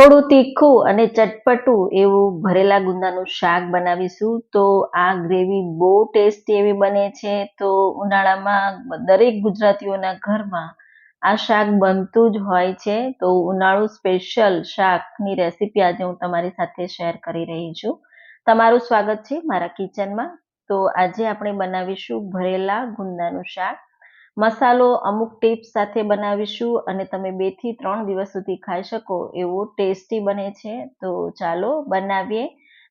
થોડું તીખું અને ચટપટું એવું ભરેલા ગુંદાનું શાક બનાવીશું, તો આ ગ્રેવી બહુ ટેસ્ટી એવી બને છે. તો ઉનાળામાં દરેક ગુજરાતીઓના ઘરમાં આ શાક બનતું જ હોય છે. તો ઉનાળુ સ્પેશિયલ શાકની રેસીપી આજે હું તમારી સાથે શેર કરી રહી છું. તમારું સ્વાગત છે મારા કિચનમાં. તો આજે આપણે બનાવીશું ભરેલા ગુંદાનું શાક. મસાલો અમુક ટીપ્સ સાથે બનાવીશું અને તમે બેથી ત્રણ દિવસ સુધી ખાઈ શકો એવું ટેસ્ટી બને છે. તો ચાલો બનાવીએ.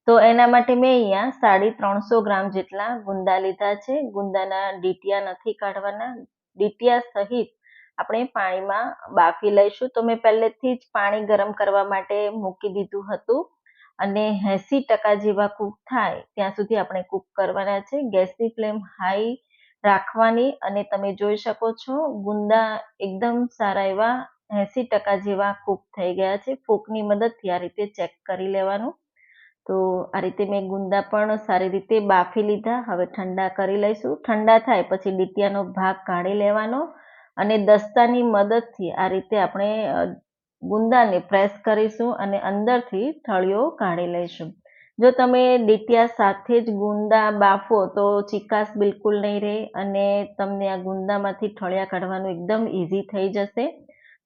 તો એના માટે મેં અહીંયા સાડી ત્રણસો ગ્રામ જેટલા ગુંદા લીધા છે. ગુંદાના ડીટિયા નથી કાઢવાના. ડીટિયા સહિત આપણે પાણીમાં બાફી લઈશું. તો મેં પહેલેથી જ પાણી ગરમ કરવા માટે મૂકી દીધું હતું અને એંસી ટકા જેવા કૂક થાય ત્યાં સુધી આપણે કૂક કરવાના છે. ગેસની ફ્લેમ હાઈ રાખવાની અને તમે જોઈ શકો છો ગુંદા એકદમ સારા એવા એંસી ટકા જેવા કૂક થઈ ગયા છે. ફોકની મદદથી આ રીતે ચેક કરી લેવાનું. તો આ રીતે મેં ગુંદા પણ સારી રીતે બાફી લીધા. હવે ઠંડા કરી લઈશું. ઠંડા થાય પછી ડીટિયાનો ભાગ કાઢી લેવાનો અને દસ્તાની મદદથી આ રીતે આપણે ગુંદાને પ્રેસ કરીશું અને અંદરથી થળીઓ કાઢી લઈશું. જો તમે ડીટિયા સાથે જ ગુંદા બાફો તો ચીકાશ બિલકુલ નહીં રહે અને તમને આ ગુંદામાંથી ઠળિયા કાઢવાનું એકદમ ઇઝી થઈ જશે.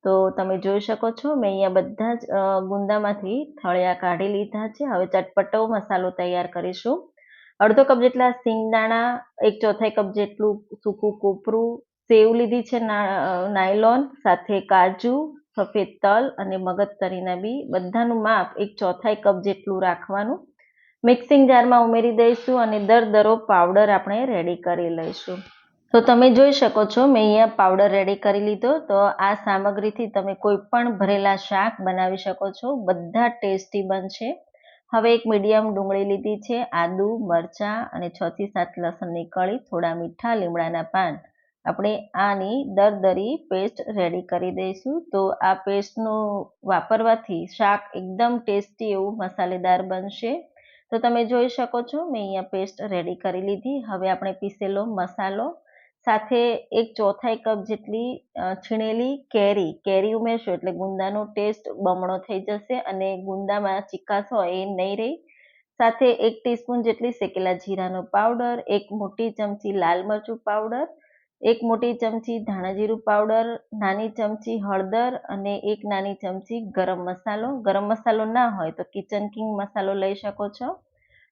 તો તમે જોઈ શકો છો, મેં અહીંયા બધા જ ગુંદામાંથી થળિયા કાઢી લીધા છે. હવે ચટપટો મસાલો તૈયાર કરીશું. અડધો કપ જેટલા સિંગદાણા, એક ચોથાઈ કપ જેટલું સૂકું કોપરું, સેવ લીધી છે નાયલોન, સાથે કાજુ, સફેદ તલ અને મગજ તરીના બી. બધાનું માપ એક ચોથાઈ કપ જેટલું રાખવાનું. મિક્સિંગ જારમાં ઉમેરી દઈશું અને દર દરો પાવડર આપણે રેડી કરી લઈશું. તો તમે જોઈ શકો છો, મેં અહીંયા પાવડર રેડી કરી લીધો. તો આ સામગ્રીથી તમે કોઈ પણ ભરેલા શાક બનાવી શકો છો. બધા ટેસ્ટી બનશે. હવે એક મીડિયમ ડુંગળી લીધી છે, આદુ, મરચાં અને છ થી સાત લસણની કળી થોડા મીઠા લીમડાના પાન. આપણે આની દરદરી પેસ્ટ રેડી કરી દઈશું. તો આ પેસ્ટનું વાપરવાથી શાક એકદમ ટેસ્ટી એવું મસાલેદાર બનશે. તો તમે જોઈ શકો છો, મેં અહીંયા પેસ્ટ રેડી કરી લીધી. હવે આપણે પીસેલો મસાલો, સાથે એક ચોથાઈ કપ જેટલી છીણેલી કેરી. કેરી ઉમેરશો એટલે ગુંદાનો ટેસ્ટ બમણો થઈ જશે અને ગુંદામાં ચિકાસ હોય એ નહીં રહી. સાથે એક ટીસ્પૂન જેટલી શેકેલા જીરાનો પાવડર એક મોટી ચમચી લાલ મરચું પાવડર એક મોટી ચમચી ધાણા જીરું પાવડર, નાની ચમચી હળદર અને એક નાની ચમચી ગરમ મસાલો. ગરમ મસાલો ના હોય તો કિચન કિંગ મસાલો લઈ શકો છો.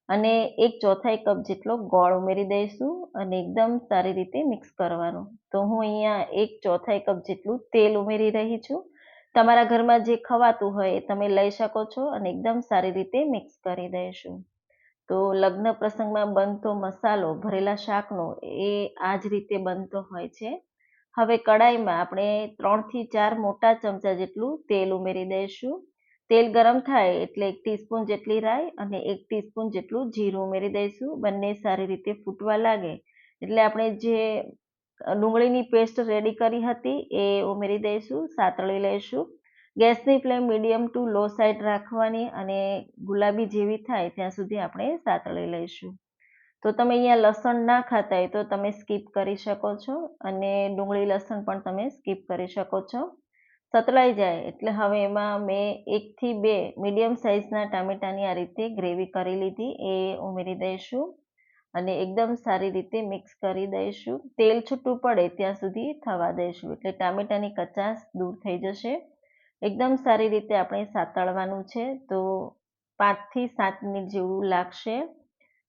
અને એક ચોથાઈ કપ જેટલો ગોળ ઉમેરી દઈશું અને એકદમ સારી રીતે મિક્સ કરવાનું. તો હું અહીંયા એક ચોથાઈ કપ જેટલું તેલ ઉમેરી રહી છું. તમારા ઘરમાં જે ખવાતું હોય એ તમે લઈ શકો છો અને એકદમ સારી રીતે મિક્સ કરી દઈશું. તો લગ્ન પ્રસંગમાં બનતો મસાલો, ભરેલા શાકનો, એ આ જ રીતે બનતો હોય છે. હવે કડાઈમાં આપણે ત્રણથી ચાર મોટા ચમચા જેટલું તેલ ઉમેરી દઈશું. તેલ ગરમ થાય એટલે એક ટીસ્પૂન જેટલી રાઈ અને એક ટીસ્પૂન જેટલું જીરું ઉમેરી દઈશું. બંને સારી રીતે ફૂટવા લાગે. એટલે આપણે જે ડુંગળીની પેસ્ટ રેડી કરી હતી એ ઉમેરી દઈશું, સાતળી લઈશું. ગેસની flame medium to low side રાખવાની અને ગુલાબી જેવી થાય ત્યાં સુધી આપણે સાતળી લઈશું. તો તમે અહીંયા લસણ ના ખાતા હોય તો તમે સ્કીપ કરી શકો છો અને ડુંગળી લસણ પણ તમે સ્કીપ કરી શકો છો. સતળાઈ જાય એટલે હવે એમાં મેં એકથી બે મીડિયમ સાઇઝના ટામેટાની આ રીતે ગ્રેવી કરી લીધી, એ ઉમેરી દઈશું અને એકદમ સારી રીતે મિક્સ કરી દઈશું. તેલ છૂટું પડે ત્યાં સુધી થવા દઈશું એટલે ટામેટાની કચાશ દૂર થઈ જશે. એકદમ સારી રીતે આપણે સાતળવાનું છે. તો પાંચથી સાત મિનિટ જેવું લાગશે.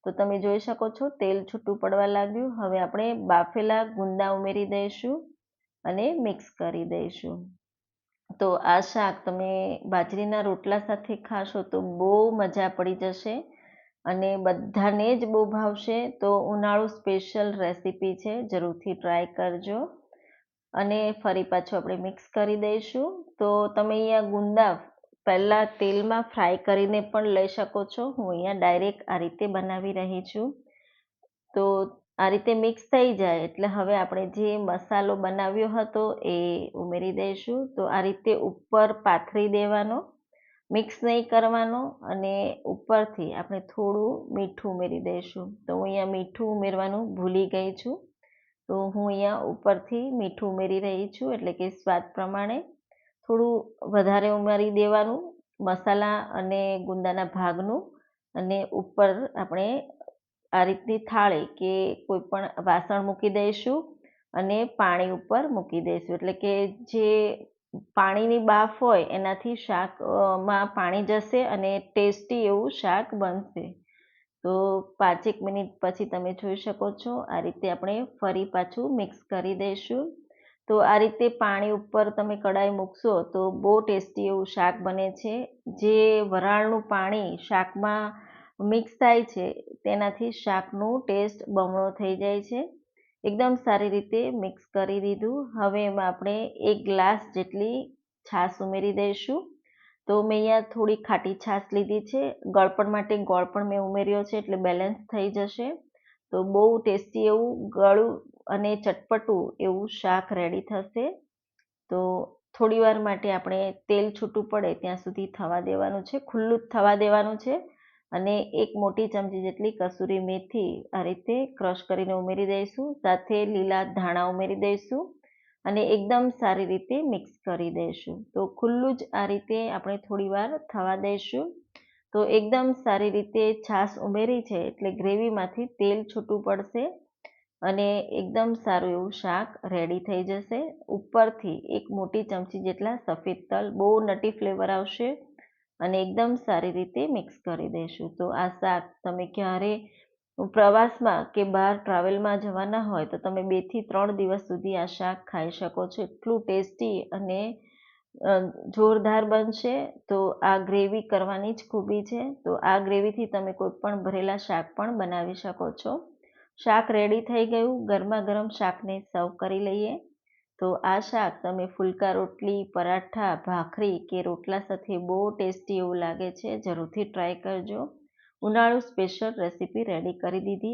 તો તમે જોઈ શકો છો, તેલ છૂટું પડવા લાગ્યું. હવે આપણે બાફેલા ગુંદા ઉમેરી દઈશું અને મિક્સ કરી દઈશું. તો આ શાક તમે બાજરીના રોટલા સાથે ખાશો તો બહુ મજા પડી જશે અને બધાને જ બહુ ભાવશે. તો ઉનાળુ સ્પેશિયલ રેસીપી છે, જરૂરથી ટ્રાય કરજો. અને ફરી પાછું આપણે મિક્સ કરી દઈશું. તો તમે અહીંયા ગુંદા પહેલાં તેલમાં ફ્રાય કરીને પણ લઈ શકો છો. હું અહીંયા ડાયરેક્ટ આ રીતે બનાવી રહી છું. તો આ રીતે મિક્સ થઈ જાય એટલે હવે આપણે જે મસાલો બનાવ્યો હતો એ ઉમેરી દઈશું. તો આ રીતે ઉપર પાથરી દેવાનો મિક્સ નહીં કરવાનો અને ઉપરથી આપણે થોડું મીઠું ઉમેરી દઈશું. તો હું અહીંયા મીઠું ઉમેરવાનું ભૂલી ગઈ છું. તો હું અહીંયા ઉપરથી મીઠું ઉમેરી રહી છું, એટલે કે સ્વાદ પ્રમાણે થોડું વધારે ઉમેરી દેવાનું, મસાલા અને ગુંદાના ભાગનું, અને ઉપર આપણે આ રીતની થાળી કે કોઈ પણ વાસણ મૂકી દઈશું અને પાણી ઉપર મૂકી દઈશું. એટલે કે જે પાણીની બાફ હોય એનાથી શાકમાં પાણી જશે અને ટેસ્ટી એવું શાક બનશે. તો પાંચેક મિનિટ પછી તમે જોઈ શકો છો, આ રીતે આપણે ફરી પાછું મિક્સ કરી દઈશું. તો આ રીતે પાણી ઉપર તમે કડાઈ મૂકશો તો બહુ ટેસ્ટી એવું શાક બને છે. જે વરાળનું પાણી શાકમાં મિક્સ થાય છે, તેનાથી શાકનું ટેસ્ટ બમણો થઈ જાય છે. એકદમ સારી રીતે મિક્સ કરી દીધું. હવે એમાં આપણે એક ગ્લાસ જેટલી છાશ ઉમેરી દઈશું. તો મેં અહીંયા થોડી ખાટી છાશ લીધી છે. ગળપણ માટે ગોળ પણ મેં ઉમેર્યો છે એટલે બેલેન્સ થઈ જશે. તો બહુ ટેસ્ટી એવું ગળું અને ચટપટું એવું શાક રેડી થશે. તો થોડી વાર માટે આપણે તેલ છૂટું પડે ત્યાં સુધી થવા દેવાનું છે. ખુલ્લું જ થવા દેવાનું છે. અને એક મોટી ચમચી જેટલી કસૂરી મેથી આ રીતે ક્રશ કરીને ઉમેરી દઈશું. સાથે લીલા ધાણા ઉમેરી દઈશું. અને એકદમ સારી રીતે મિક્સ કરી દઈશું. તો ખુલ્લું જ આ રીતે આપણે થોડીવાર થવા દઈશું. તો એકદમ સારી રીતે છાશ ઉમેરી છે એટલે ગ્રેવીમાંથી તેલ છૂટું પડશે અને એકદમ સારું એવું શાક રેડી થઈ જશે. ઉપરથી એક મોટી ચમચી જેટલા સફેદ તલ, બહુ નટી ફ્લેવર આવશે અને એકદમ સારી રીતે મિક્સ કરી દઈશું. તો આ શાક તમે ક્યારે પ્રવાસમાં કે બહાર ટ્રાવેલમાં જવાના હોય તો તમે બેથી ત્રણ દિવસ સુધી આ શાક ખાઈ શકો છો. એટલું ટેસ્ટી અને જોરદાર બનશે. તો આ ગ્રેવી કરવાની જ ખૂબી છે. તો આ ગ્રેવીથી તમે કોઈ પણ ભરેલા શાક પણ બનાવી શકો છો. શાક રેડી થઈ ગયું. ગરમા ગરમ શાકને સર્વ કરી લઈએ. તો આ શાક તમે ફુલકા રોટલી, પરાઠા, ભાખરી કે રોટલા સાથે બહુ ટેસ્ટી એવું લાગે છે. જરૂરથી ટ્રાય કરજો. ઉનાળુ સ્પેશિયલ રેસીપી રેડી કરી દીધી.